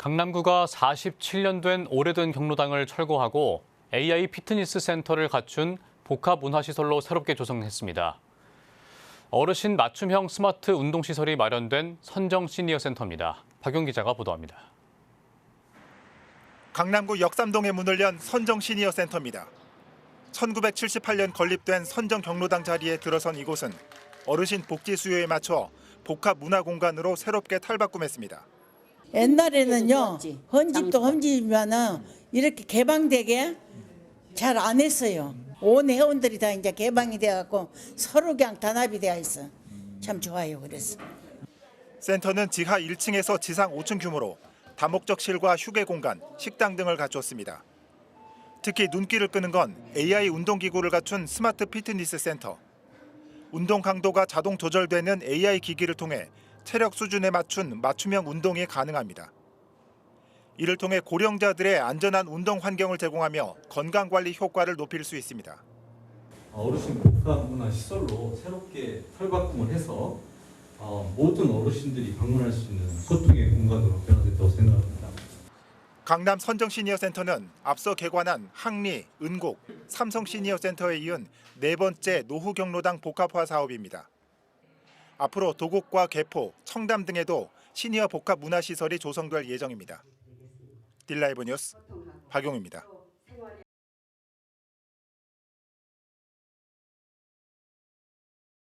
강남구가 47년 된 오래된 경로당을 철거하고 AI 피트니스 센터를 갖춘 복합 문화시설로 새롭게 조성했습니다. 어르신 맞춤형 스마트 운동시설이 마련된 선정 시니어 센터입니다. 박용 기자가 보도합니다. 강남구 역삼동에 문을 연 선정 시니어 센터입니다. 1978년 건립된 선정 경로당 자리에 들어선 이곳은 어르신 복지 수요에 맞춰 복합 문화 공간으로 새롭게 탈바꿈했습니다. 옛날에는요 헌집도 헌집이면은 이렇게 개방되게 잘 안 했어요. 온 회원들이 다 이제 개방이 돼갖고 서로 그냥 단합이 되어 있어. 참 좋아요. 그래서. 센터는 지하 1층에서 지상 5층 규모로 다목적실과 휴게 공간, 식당 등을 갖췄습니다. 특히 눈길을 끄는 건 AI 운동기구를 갖춘 스마트 피트니스 센터. 운동 강도가 자동 조절되는 AI 기기를 통해 체력 수준에 맞춘 맞춤형 운동이 가능합니다. 이를 통해 고령자들의 안전한 운동 환경을 제공하며 건강 관리 효과를 높일 수 있습니다. 어르신 복합 문화 시설로 새롭게 탈바꿈을 해서 어, 모든 어르신들이 방문할 수 있는 소통의 공간으로 변화됐다고 생각합니다. 강남 선정 시니어 센터는 앞서 개관한 항리, 은곡, 삼성 시니어 센터에 이은 네 번째 노후 경로당 복합화 사업입니다. 앞으로 도곡과 개포, 청담 등에도 시니어 복합 문화 시설이 조성될 예정입니다. 딜라이브 뉴스 박용입니다.